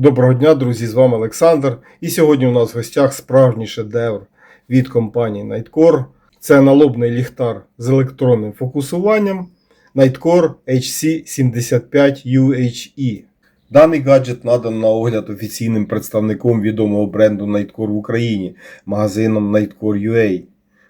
Доброго дня, друзі! З вами Олександр. І сьогодні у нас в гостях справжній шедевр від компанії Nightcore. Це налобний ліхтар з електронним фокусуванням Nightcore HC75UHE. Даний гаджет надан на огляд офіційним представником відомого бренду Nightcore в Україні, магазином Nightcore UA.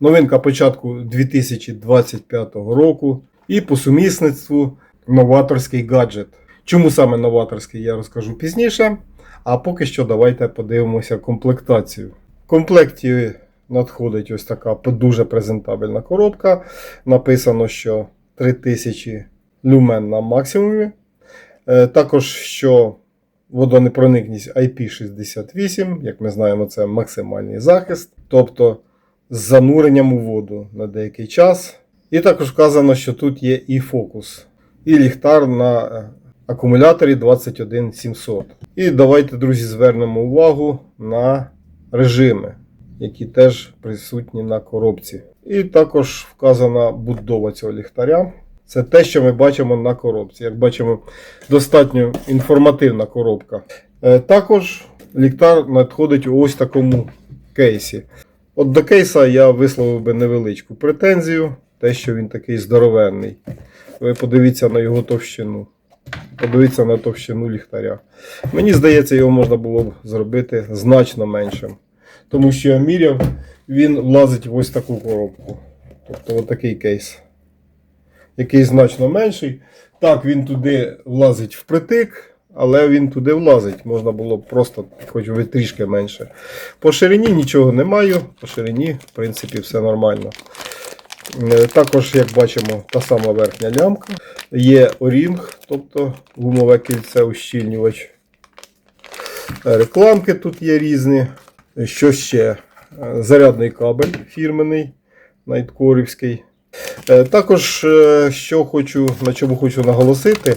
Новинка початку 2025 року і по сумісництву новаторський гаджет. Чому саме новаторський, я розкажу пізніше. А поки що давайте подивимося комплектацію. В комплекті надходить ось така дуже презентабельна коробка. Написано, що 3000 люмен на максимумі. Е, Також що водонепроникність IP68, як ми знаємо, це максимальний захист. Тобто з зануренням у воду на деякий час. І також вказано, що тут є і фокус, і ліхтар на е, акумуляторі 21700. І давайте, друзі, звернемо увагу на режими, які теж присутні на коробці. І також вказана будова цього ліхтаря. Це те, що ми бачимо на коробці. Як бачимо, достатньо інформативна коробка. Е, Також ліхтар надходить у ось такому кейсі. От до кейса я висловив би невеличку претензію, те, що він такий здоровенний. Ви подивіться на його товщину. Подивіться на товщину ліхтаря. Мені здається, його можна було б зробити значно меншим. Тому що я міряв, він влазить в ось таку коробку. Тобто отакий кейс. Який значно менший. Так, він туди влазить впритик, але він туди влазить. Можна було б просто хоч би трішки менше. По ширині нічого не маю. По ширині, в принципі, все нормально. Е, Також, як бачимо, та сама верхня лямка. Є орінг, тобто гумове кільце ущільнювач. Е, Рекламки тут є різні. Що ще? Е, Зарядний кабель фірменний, найткорівський. Також, що хочу, на чому хочу наголосити,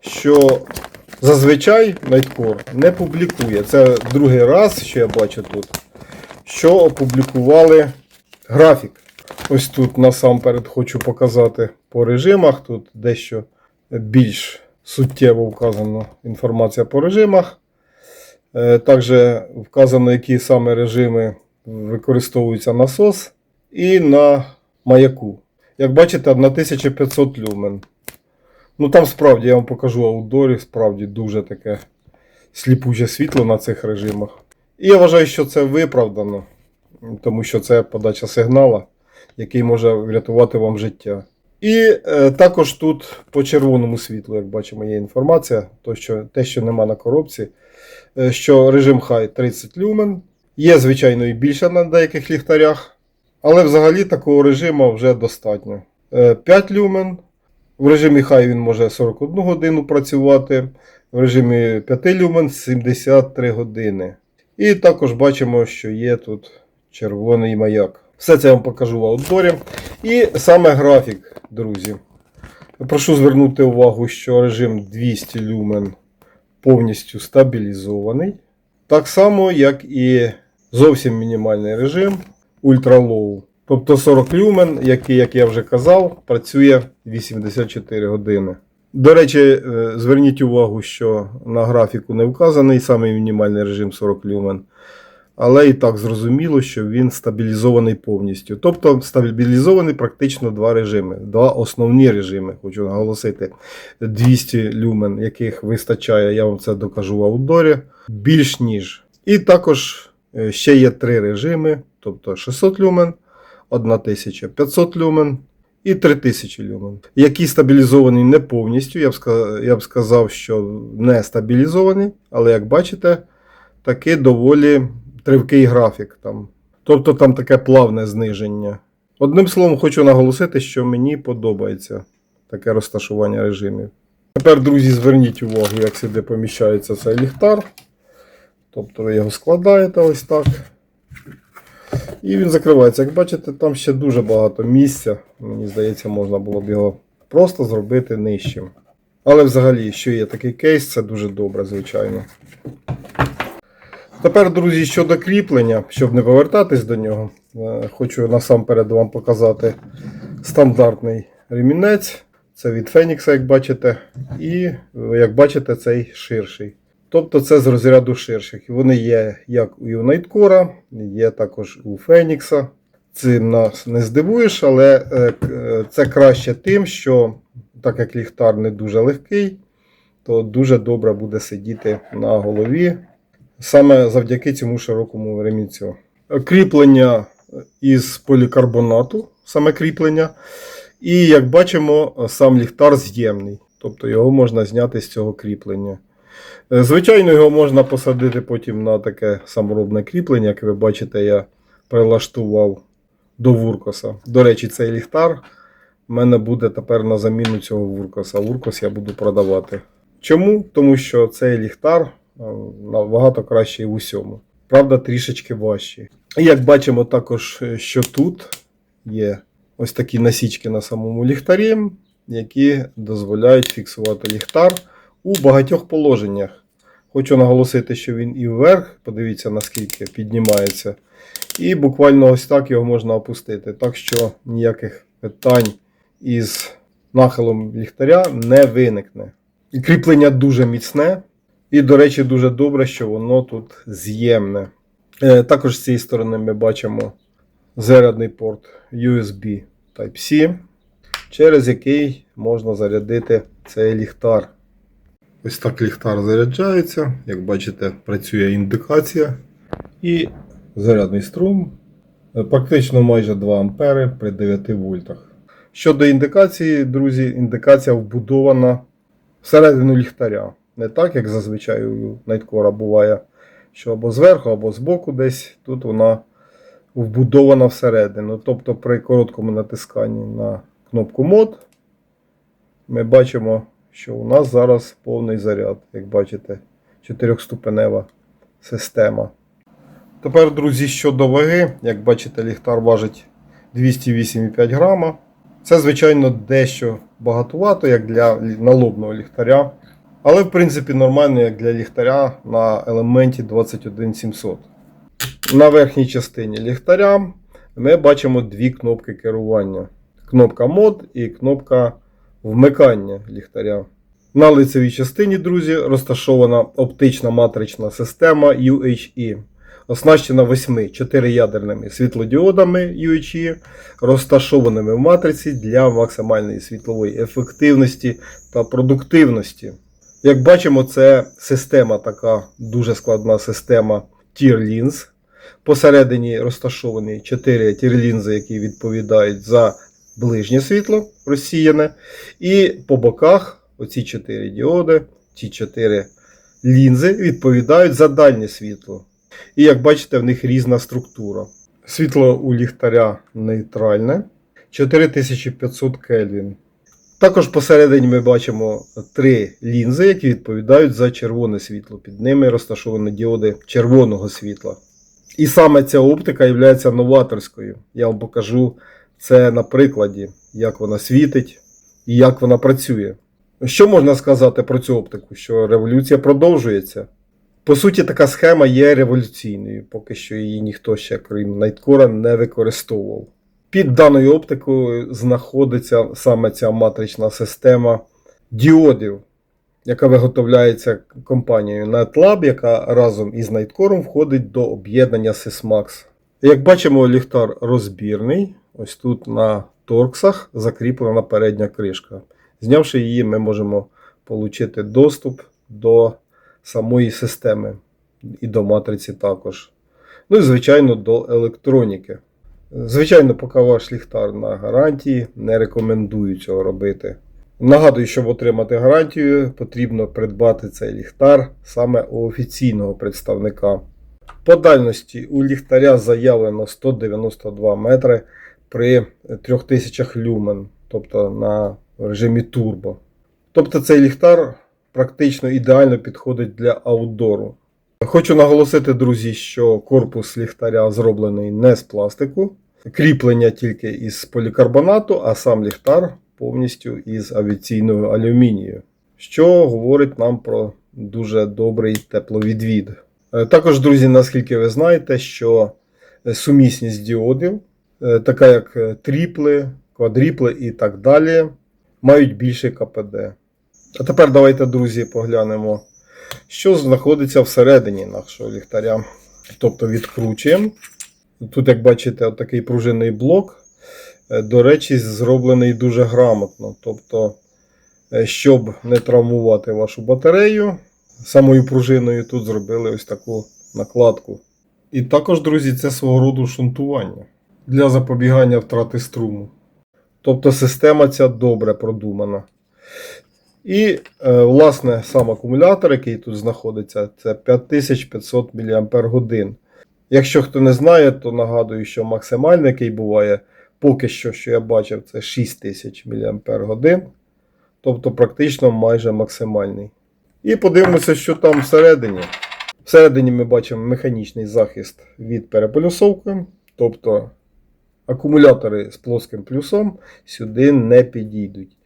що зазвичай Nightcore не публікує. Це другий раз, що я бачу тут, що опублікували графік. Ось тут насамперед хочу показати по режимах. Тут дещо більш суттєво вказана інформація по режимах. Е, Також вказано, які саме режими використовуються насос і на маяку. Як бачите, на 1500 люмен. Ну там справді я вам покажу аутдорі, справді дуже таке сліпуче світло на цих режимах. І я вважаю, що це виправдано, тому що це подача сигнала, який може врятувати вам життя. І е, також тут по червоному світлу, як бачимо, є інформація, то, що, те, що нема на коробці, е, що режим High 30 люмен. Є, звичайно, і більше на деяких ліхтарях, але взагалі такого режиму вже достатньо. Е, 5 люмен. В режимі High він може 41 годину працювати, в режимі 5 люмен 73 години. І також бачимо, що є тут червоний маяк. Все це я вам покажу в аутдорі. І саме графік, друзі. Прошу звернути увагу, що режим 200 люмен повністю стабілізований. Так само, як і зовсім мінімальний режим Low. Тобто 40 люмен, який, як я вже казав, працює 84 години. До речі, е, зверніть увагу, що на графіку не вказаний саме мінімальний режим 40 люмен. Але і так зрозуміло, що він стабілізований повністю. Тобто стабілізований практично два режими. Два основні режими, хочу наголосити. 200 люмен, яких вистачає, я вам це докажу в аутдорі, більш ніж. І також е, ще є три режими, тобто 600 люмен, 1500 люмен і 3000 люмен, які стабілізовані не повністю. Я б, ска- я б сказав, що не стабілізовані, але як бачите, таки доволі тривкий графік там. Тобто там таке плавне зниження. Одним словом, хочу наголосити, що мені подобається таке розташування режимів. Тепер, друзі, зверніть увагу, як сюди поміщається цей ліхтар. Тобто ви його складаєте ось так. І він закривається. Як бачите, там ще дуже багато місця. Мені здається, можна було б його просто зробити нижчим. Але взагалі, що є такий кейс, це дуже добре, звичайно. Тепер, друзі, щодо кріплення, щоб не повертатись до нього, е, хочу насамперед вам показати стандартний ремінець. Це від Фенікса, як бачите. І, е, як бачите, цей ширший. Тобто це з розряду ширших. Вони є як у Найткора, є також у Фенікса. Цим нас не здивуєш, але е, е, це краще тим, що так як ліхтар не дуже легкий, то дуже добре буде сидіти на голові. Саме завдяки цьому широкому ремінцю. Кріплення із полікарбонату, саме кріплення. І як бачимо, сам ліхтар з'ємний. Тобто його можна зняти з цього кріплення. Е, Звичайно, його можна посадити потім на таке саморобне кріплення, як ви бачите, я прилаштував до вуркоса. До речі, цей ліхтар в мене буде тепер на заміну цього вуркоса. Вуркос я буду продавати. Чому? Тому що цей ліхтар е, набагато кращий в усьому. Правда, трішечки важчий. І як бачимо також, е, що тут є ось такі насічки на самому ліхтарі, які дозволяють фіксувати ліхтар у багатьох положеннях. Хочу наголосити, що він і вверх, подивіться наскільки піднімається. І буквально ось так його можна опустити. Так що ніяких питань із нахилом ліхтаря не виникне. І кріплення дуже міцне. І, до речі, дуже добре, що воно тут з'ємне. Е, Також з цієї сторони ми бачимо зарядний порт USB Type-C, через який можна зарядити цей ліхтар. Ось так ліхтар заряджається. Як бачите, працює індикація і зарядний струм. Е, Практично майже 2 ампери при 9 вольтах. Щодо індикації, друзі, індикація вбудована всередину ліхтаря. Не так, як зазвичай у Найткора буває, що або зверху, або збоку десь. Тут вона вбудована всередину. Тобто при короткому натисканні на кнопку мод ми бачимо, що у нас зараз повний заряд, як бачите, 4-ступенева система. Тепер, друзі, щодо ваги, як бачите, ліхтар важить 208,5 грама. Це, звичайно, дещо багатувато, як для налобного ліхтаря. Але, в принципі, нормально, як для ліхтаря на елементі 21700. На верхній частині ліхтаря ми бачимо дві кнопки керування: кнопка мод і кнопка вмикання ліхтаря. На лицевій частині, друзі, розташована оптична матрична система UHE, оснащена 8 4-ядерними світлодіодами UHE, розташованими в матриці для максимальної світлової ефективності та продуктивності. Як бачимо, це система така дуже складна система Tier-Lins. Посередині розташовані 4 тірлінзи, які відповідають за ближнє світло розсіяне. І по боках оці 4 діоди, ці 4 лінзи відповідають за дальнє світло. І як бачите, в них різна структура. Світло у ліхтаря нейтральне 4500 Кельвін. Також посередині ми бачимо три лінзи, які відповідають за червоне світло. Під ними розташовані діоди червоного світла. І саме ця оптика є новаторською. Я вам покажу це на прикладі, як вона світить і як вона працює. Що можна сказати про цю оптику? Що революція продовжується. По суті, така схема є революційною, поки що її ніхто ще, крім Найткора, не використовував. Під даною оптикою знаходиться саме ця матрична система діодів, яка виготовляється компанією NetLab, яка разом із Nightcore входить до об'єднання Sysmax. Як бачимо, ліхтар розбірний. Ось тут на торксах закріплена передня кришка. Знявши її, ми можемо отримати доступ до самої системи і до матриці також. Ну і, звичайно, до електроніки. Звичайно, поки ваш ліхтар на гарантії, не рекомендую цього робити. Нагадую, щоб отримати гарантію, потрібно придбати цей ліхтар саме у офіційного представника. По дальності у ліхтаря заявлено 192 метри при 3000 люмен, тобто на режимі турбо. Тобто цей ліхтар практично ідеально підходить для аутдору. Хочу наголосити, друзі, що корпус ліхтаря зроблений не з пластику, кріплення тільки із полікарбонату, а сам ліхтар повністю із авіаційного алюмінію, що говорить нам про дуже добрий тепловідвід. Е, Також, друзі, наскільки ви знаєте, що сумісність діодів, така як е, тріпли, квадріпли і так далі, мають більше КПД. А тепер давайте, друзі, поглянемо, що знаходиться всередині нашого ліхтаря. Тобто відкручуємо. Тут, як бачите, такий пружинний блок. Е, До речі, зроблений дуже грамотно. Тобто, е, щоб не травмувати вашу батарею, самою пружиною тут зробили ось таку накладку. І також, друзі, це свого роду шунтування для запобігання втрати струму. Тобто система ця добре продумана. І, е, власне, сам акумулятор, який тут знаходиться, це 5500 мАч. Якщо хто не знає, то нагадую, що максимальний, який буває, поки що, що я бачив, це 6000 мАч. Тобто практично майже максимальний. І подивимося, що там всередині. Всередині ми бачимо механічний захист від переполюсовки. Тобто акумулятори з плоским плюсом сюди не підійдуть.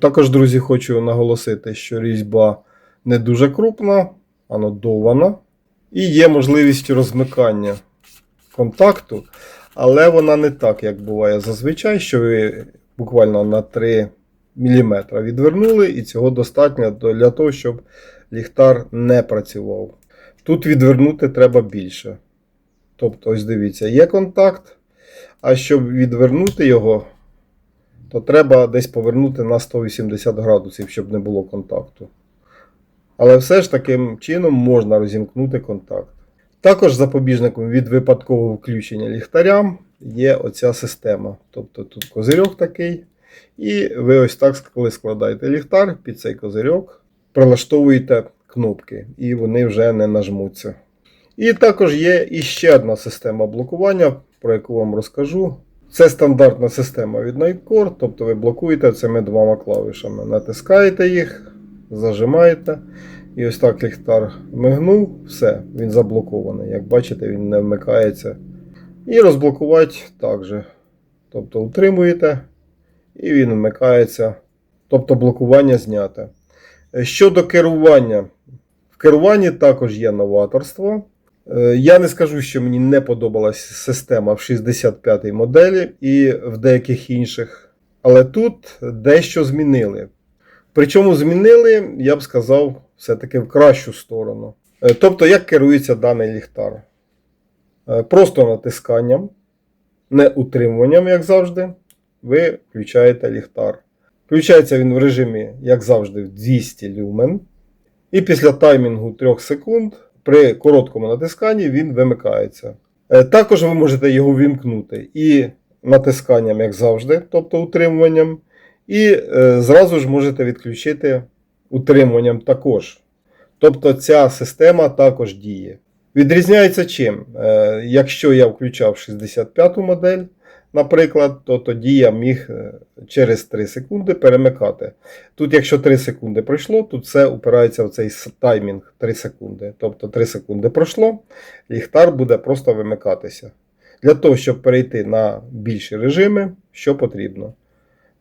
Також, друзі, хочу наголосити, що різьба не дуже крупна, а надована. І є можливість розмикання контакту, але вона не так, як буває зазвичай, що ви буквально на 3 мм відвернули, і цього достатньо для того, щоб ліхтар не працював. Тут відвернути треба більше. Тобто, ось дивіться, є контакт, а щоб відвернути його, то треба десь повернути на 180 градусів, щоб не було контакту. Але все ж таким чином можна розімкнути контакт. Також запобіжником від випадкового включення ліхтаря є оця система. Тобто тут козирьок такий. І ви ось так, коли складаєте ліхтар, під цей козирьок прилаштовуєте кнопки, і вони вже не нажмуться. І також є іще одна система блокування, про яку вам розкажу. Це стандартна система від Nightcore, тобто ви блокуєте цими двома клавішами. Натискаєте їх, зажимаєте. І ось так ліхтар мигнув, все, він заблокований. Як бачите, він не вмикається. І розблокувати також. Тобто утримуєте, і він вмикається. Тобто блокування зняте. Щодо керування, в керуванні також є новаторство. Е, Я не скажу, що мені не подобалась система в 65-й моделі і в деяких інших. Але тут дещо змінили. Причому змінили, я б сказав, все-таки в кращу сторону. Е, Тобто, як керується даний ліхтар? Е, Просто натисканням, не утримуванням, як завжди, ви включаєте ліхтар. Включається він в режимі, як завжди, в 200 люмен. І після таймінгу 3 секунд при короткому натисканні він вимикається. Е, Також ви можете його вімкнути і натисканням, як завжди, тобто утримуванням. І е, зразу ж можете відключити утримуванням також. Тобто ця система також діє. Відрізняється чим? Е, якщо я включав 65-ту модель, наприклад, то тоді я міг е, через 3 секунди перемикати. Тут, якщо 3 секунди пройшло, тут все упирається в цей таймінг 3 секунди. Тобто 3 секунди пройшло, ліхтар буде просто вимикатися. Для того, щоб перейти на більші режими, що потрібно?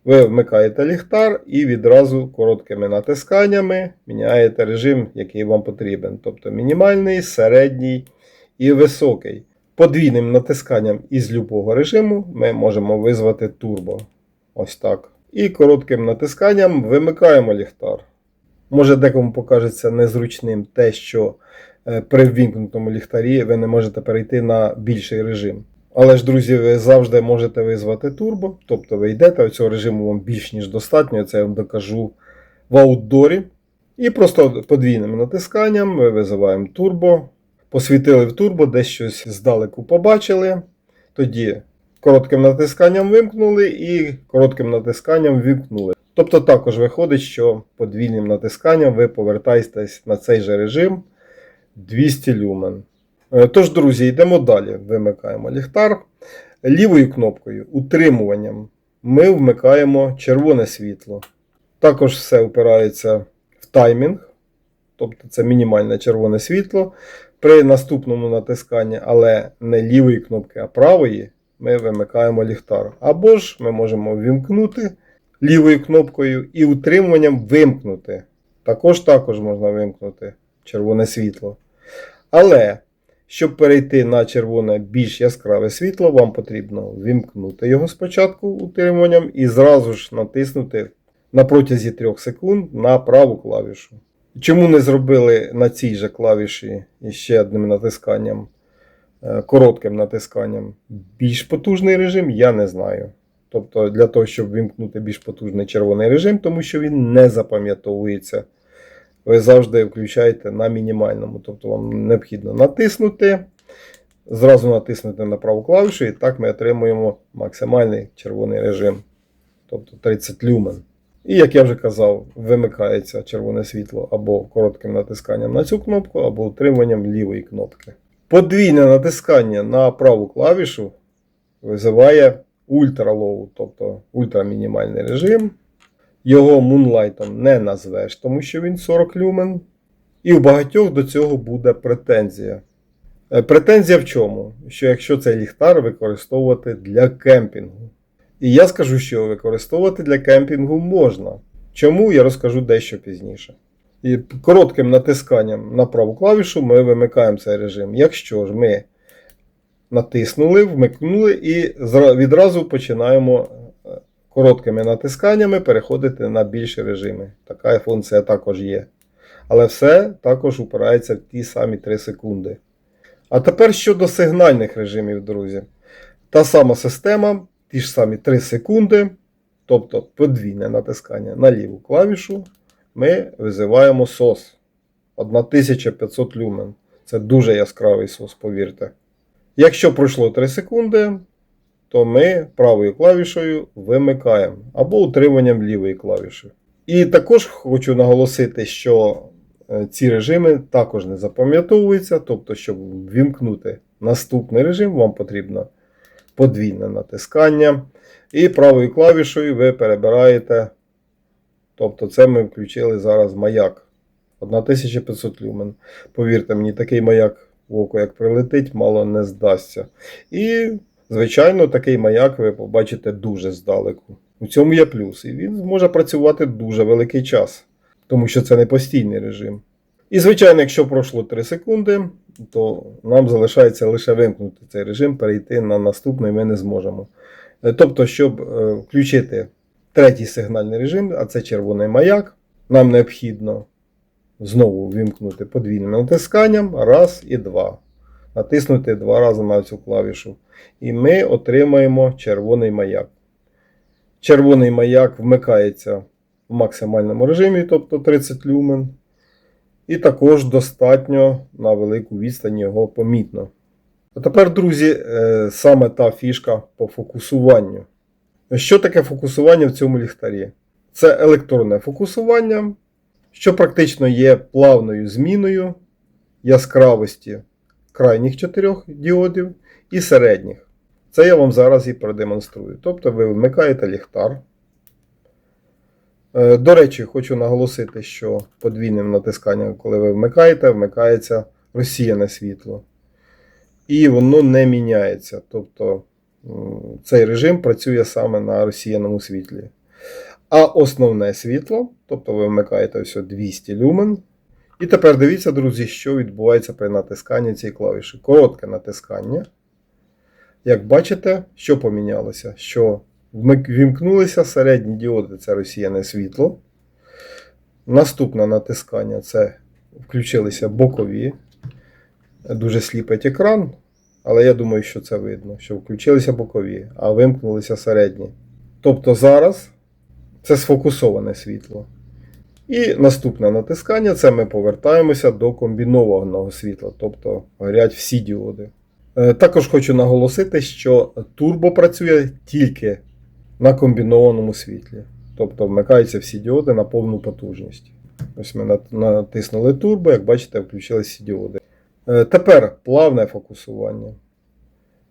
Ви вмикаєте ліхтар і відразу короткими натисканнями міняєте режим, який вам потрібен. Тобто мінімальний, середній і високий. Подвійним натисканням із любого режиму ми можемо визвати турбо. Ось так. І коротким натисканням вимикаємо ліхтар. Може декому покажеться незручним те, що е, при ввімкнутому ліхтарі ви не можете перейти на більший режим. Але ж, друзі, ви завжди можете визвати турбо, тобто ви йдете, цього режиму вам більш ніж достатньо, це я вам докажу в аутдорі. І просто подвійним натисканням ми визиваємо турбо, посвітили в турбо, десь щось здалеку побачили. Тоді коротким натисканням вимкнули і коротким натисканням вимкнули. Тобто також виходить, що подвійним натисканням ви повертаєтесь на цей же режим 200 люмен. Е, Тож, друзі, йдемо далі. Вимикаємо ліхтар. Лівою кнопкою утримуванням ми вмикаємо червоне світло. Також все впирається в таймінг, тобто це мінімальне червоне світло. При наступному натисканні, але не лівої кнопки, а правої, ми вимикаємо ліхтар. Або ж ми можемо вімкнути лівою кнопкою і утримуванням вимкнути. Також також можна вимкнути червоне світло. Але, щоб перейти на червоне більш яскраве світло, вам потрібно вимкнути його спочатку утримуванням і зразу ж натиснути на протязі 3 секунд на праву клавішу. Чому не зробили на цій же клавіші ще одним натисканням, е, коротким натисканням більш потужний режим, я не знаю. Тобто для того, щоб вимкнути більш потужний червоний режим, тому що він не запам'ятовується. Ви завжди включаєте на мінімальному. Тобто вам необхідно натиснути, зразу натиснути на праву клавішу, і так ми отримуємо максимальний червоний режим. Тобто 30 люмен. І, як я вже казав, вимикається червоне світло або коротким натисканням на цю кнопку, або утриманням лівої кнопки. Подвійне натискання на праву клавішу визиває ультра-лоу, тобто ультрамінімальний режим. Його мунлайтом не назвеш, тому що він 40 люмен. І у багатьох до цього буде претензія. Е, Претензія в чому? Що якщо цей ліхтар використовувати для кемпінгу. І я скажу, що використовувати для кемпінгу можна. Чому я розкажу дещо пізніше. І коротким натисканням на праву клавішу ми вимикаємо цей режим. Якщо ж ми натиснули, вмикнули і відразу починаємо е, короткими натисканнями переходити на більші режими. Така функція також є. Але все також упирається в ті самі 3 секунди. А тепер щодо сигнальних режимів, друзі. Та сама система, ті ж самі 3 секунди, тобто подвійне натискання на ліву клавішу, ми визиваємо SOS 1500 люмен. Це дуже яскравий SOS, повірте. Якщо пройшло 3 секунди, то ми правою клавішою вимикаємо або утриманням лівої клавіші. І також хочу наголосити, що е, ці режими також не запам'ятовуються, тобто, щоб вімкнути наступний режим, вам потрібно подвійне натискання. І правою клавішою ви перебираєте. Тобто, це ми включили зараз маяк 1500 люмен. Повірте мені, такий маяк в око, як прилетить, мало не здасться. І, звичайно, такий маяк ви побачите дуже здалеку. У цьому є плюс. І він зможе працювати дуже великий час, тому що це не постійний режим. І, звичайно, якщо пройшло 3 секунди, то нам залишається лише вимкнути цей режим, перейти на наступний ми не зможемо. Е, Тобто, щоб е, включити третій сигнальний режим, а це червоний маяк, нам необхідно знову вимкнути подвійним натисканням, раз і два. Натиснути два рази на цю клавішу. І ми отримаємо червоний маяк. Червоний маяк вмикається в максимальному режимі, тобто 30 люмен. І також достатньо на велику відстань його помітно. А тепер, друзі, е, саме та фішка по фокусуванню. Що таке фокусування в цьому ліхтарі? Це електронне фокусування, що практично є плавною зміною яскравості крайніх чотирьох діодів і середніх. Це я вам зараз і продемонструю. Тобто ви вмикаєте ліхтар. Е, До речі, хочу наголосити, що подвійним натисканням, коли ви вмикаєте, вмикається розсіяне світло. І воно не міняється. Тобто цей режим працює саме на розсіяному світлі. А основне світло, тобто ви вмикаєте ось 200 люмен. І тепер дивіться, друзі, що відбувається при натисканні цієї клавіші. Коротке натискання. Як бачите, що помінялося? Що вімкнулися середні діоди це розсіяне світло. Наступне натискання це включилися бокові. Дуже сліпить екран, але я думаю, що це видно, що включилися бокові, а вимкнулися середні. Тобто зараз це сфокусоване світло. І наступне натискання це ми повертаємося до комбінованого світла, тобто горять всі діоди. Е, Також хочу наголосити, що турбо працює тільки на комбінованому світлі. Тобто вмикаються всі діоди на повну потужність. Ось ми натиснули турбо, як бачите, включилися діоди. Е, Тепер плавне фокусування.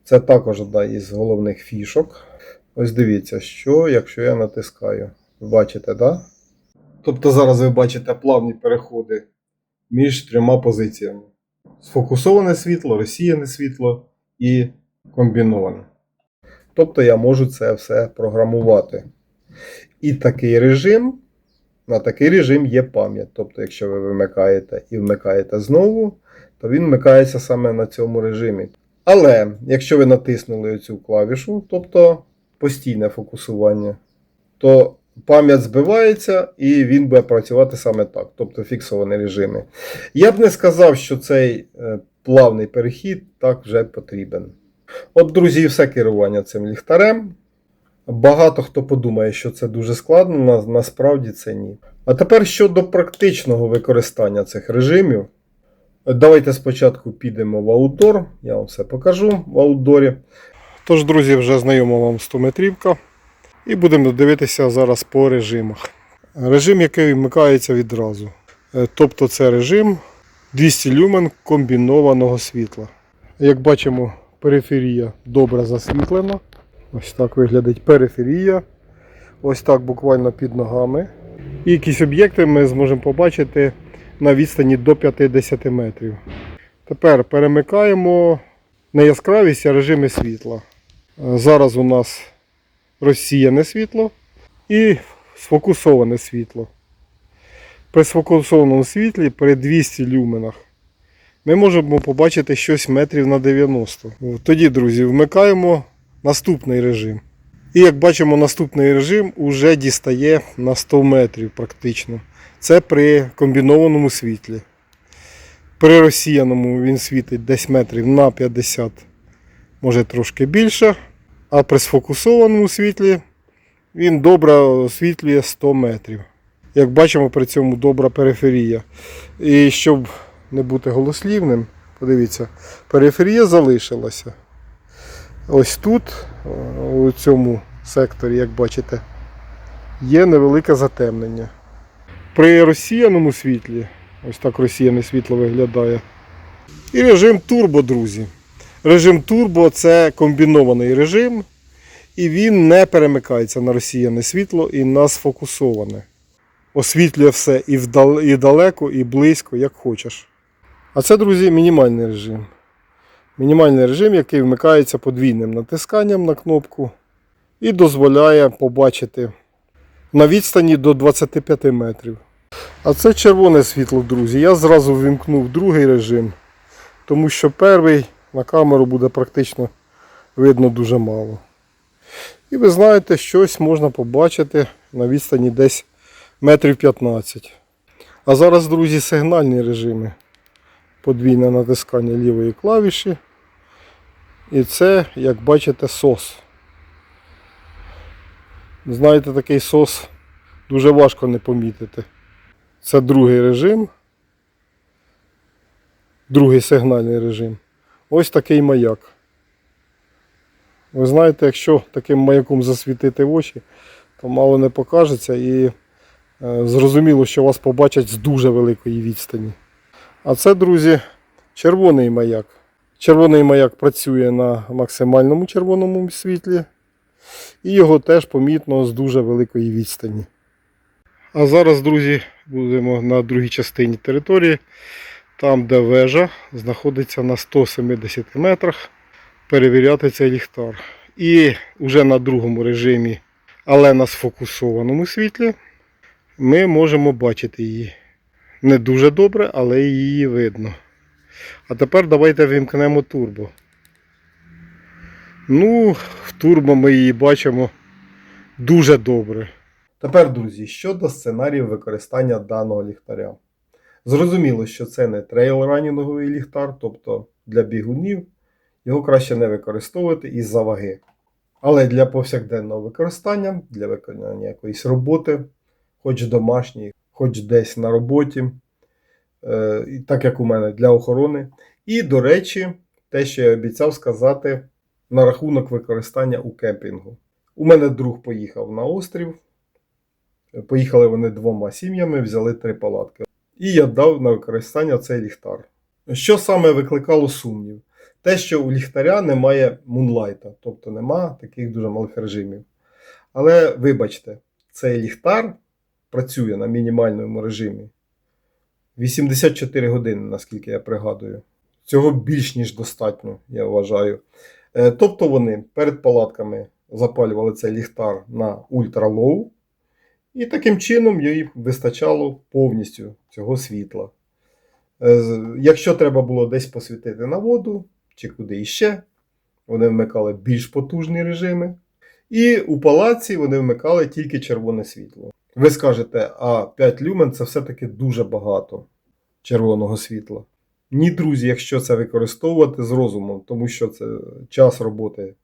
Це також одна із головних фішок. Ось дивіться, що якщо я натискаю. Бачите, да? Тобто зараз ви бачите плавні переходи між трьома позиціями: сфокусоване світло, розсіяне світло і комбіноване. Тобто я можу це все програмувати. І такий режим, на такий режим є пам'ять. Тобто, якщо ви вимикаєте і вмикаєте знову, то він вмикається саме на цьому режимі. Але якщо ви натиснули цю клавішу, тобто постійне фокусування, то пам'ять збивається і він буде працювати саме так, тобто фіксовані режими. Я б не сказав, що цей е, плавний перехід так вже потрібен. От, друзі, все керування цим ліхтарем. Багато хто подумає, що це дуже складно, на, насправді це ні. А тепер щодо практичного використання цих режимів. Давайте спочатку підемо в аутдор, я вам все покажу в аутдорі. Тож, друзі, вже знайома вам 100 метрівка. І будемо дивитися зараз по режимах. Режим, який вмикається відразу. Е, Тобто це режим 200 люмен комбінованого світла. Як бачимо, периферія добре засвітлена. Ось так виглядить периферія. Ось так буквально під ногами. І якісь об'єкти ми зможемо побачити на відстані до 50 метрів. Тепер перемикаємо не яскравість, режими світла. Зараз у нас розсіяне світло і сфокусоване світло. При сфокусованому світлі при 200 люменах ми можемо побачити щось метрів на 90. Тоді, друзі, вмикаємо наступний режим. І як бачимо, наступний режим вже дістає на 100 метрів практично. Це при комбінованому світлі. При розсіяному він світить десь метрів на 50, може трошки більше. А при сфокусованому світлі він добре освітлює 100 метрів. Як бачимо, при цьому добра периферія. І щоб не бути голослівним, подивіться, периферія залишилася. Ось тут, у цьому секторі, як бачите, є невелике затемнення. При розсіяному світлі, ось так розсіяне світло виглядає. І режим турбо, друзі. Режим турбо це комбінований режим, і він не перемикається на розсіяне світло і на сфокусоване. Освітлює все і далеко, і близько, як хочеш. А це, друзі, мінімальний режим. Мінімальний режим, який вмикається подвійним натисканням на кнопку і дозволяє побачити на відстані до 25 метрів. А це червоне світло, друзі. Я зразу ввімкнув другий режим, тому що перший на камеру буде практично видно дуже мало. І ви знаєте, щось можна побачити на відстані десь метрів 15. А зараз, друзі, сигнальні режими. Подвійне натискання лівої клавіші. І це, як бачите, сос. Знаєте, такий сос дуже важко не помітити. Це другий режим. Другий сигнальний режим. Ось такий маяк. Ви знаєте, якщо таким маяком засвітити очі, то мало не покажеться і е, зрозуміло, що вас побачать з дуже великої відстані. А це, друзі, червоний маяк. Червоний маяк працює на максимальному червоному світлі. І його теж помітно з дуже великої відстані. А зараз, друзі, будемо на другій частині території, там, де вежа знаходиться на 170 метрах, перевіряти цей ліхтар. І вже на другому режимі, але на сфокусованому світлі, ми можемо бачити її. Не дуже добре, але її видно. А тепер давайте вимкнемо турбо. Ну, в турбо ми її бачимо дуже добре. Тепер, друзі, щодо сценаріїв використання даного ліхтаря. Зрозуміло, що це не трейл-ранінговий ліхтар, тобто для бігунів його краще не використовувати із-за ваги. Але для повсякденного використання, для виконання якоїсь роботи, хоч домашньої, хоч десь на роботі, е, так як у мене для охорони. І, до речі, те, що я обіцяв сказати на рахунок використання у кемпінгу. У мене друг поїхав на острів. Поїхали вони двома сім'ями, взяли три палатки. І я дав на використання цей ліхтар. Що саме викликало сумнів? Те, що у ліхтаря немає мунлайта, тобто нема таких дуже малих режимів. Але вибачте, цей ліхтар працює на мінімальному режимі. 84 години, наскільки я пригадую. Цього більш ніж достатньо, я вважаю. Е, Тобто вони перед палатками запалювали цей ліхтар на ультралоу, і таким чином їй вистачало повністю цього світла. Е, Якщо треба було десь посвітити на воду чи куди іще, вони вмикали більш потужні режими. І у палаці вони вмикали тільки червоне світло. Ви скажете, а 5 люмен це все-таки дуже багато червоного світла. Ні, друзі, якщо це використовувати з розумом, тому що це час роботи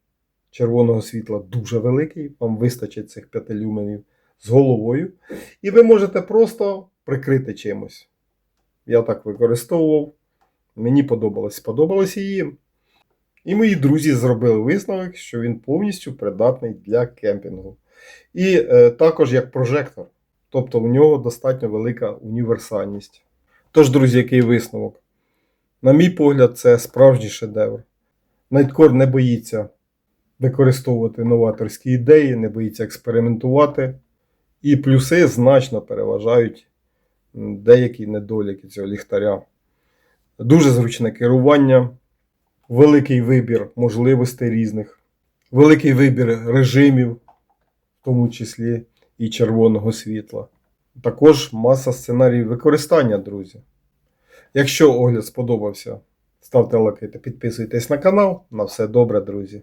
червоного світла дуже великий, вам вистачить цих 5 люменів з головою, і ви можете просто прикрити чимось. Я так використовував. Мені подобалось, сподобалось їм. І мої друзі зробили висновок, що він повністю придатний для кемпінгу. І е, також як прожектор. Тобто у нього достатньо велика універсальність. Тож, друзі, який висновок? На мій погляд, це справжній шедевр. Найткор не боїться використовувати новаторські ідеї, не боїться експериментувати. І плюси значно переважають деякі недоліки цього ліхтаря. Дуже зручне керування, великий вибір можливостей різних, великий вибір режимів, тому числі і червоного світла. Також маса сценаріїв використання, друзі. Якщо огляд сподобався, ставте лайки та підписуйтесь на канал. На все добре, друзі.